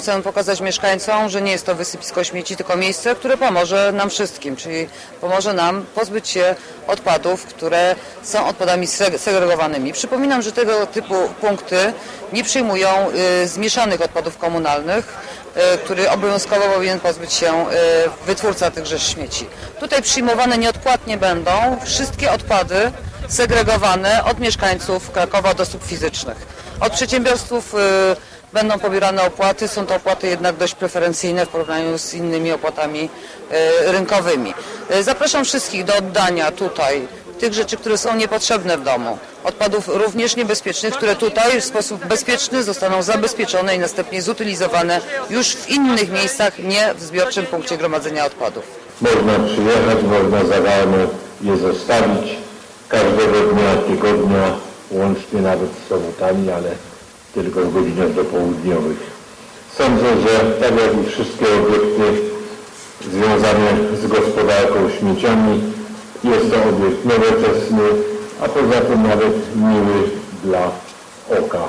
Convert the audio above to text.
Chcę pokazać mieszkańcom, że nie jest to wysypisko śmieci, tylko miejsce, które pomoże nam wszystkim, czyli pomoże nam pozbyć się odpadów, które są odpadami seg- segregowanymi. Przypominam, że tego typu punkty nie przyjmują y, zmieszanych odpadów komunalnych, który obowiązkowo powinien pozbyć się y, wytwórca tychże śmieci. Tutaj przyjmowane nieodpłatnie będą wszystkie odpady segregowane od mieszkańców Krakowa od osób fizycznych. Od przedsiębiorstwów y, będą pobierane opłaty, są to opłaty jednak dość preferencyjne w porównaniu z innymi opłatami rynkowymi. Zapraszam wszystkich do oddania tutaj tych rzeczy, które są niepotrzebne w domu. Odpadów również niebezpiecznych, które tutaj w sposób bezpieczny zostaną zabezpieczone i następnie zutylizowane już w innych miejscach, nie w zbiorczym punkcie gromadzenia odpadów. Można przyjechać, można za je zostawić każdego dnia, tygodnia, łącznie nawet z sobotami, ale tylko w godzinach dopołudniowych. Sądzę, że tak jak i wszystkie obiekty związane z gospodarką śmieciami, jest to obiekt nowoczesny, a poza tym nawet miły dla oka.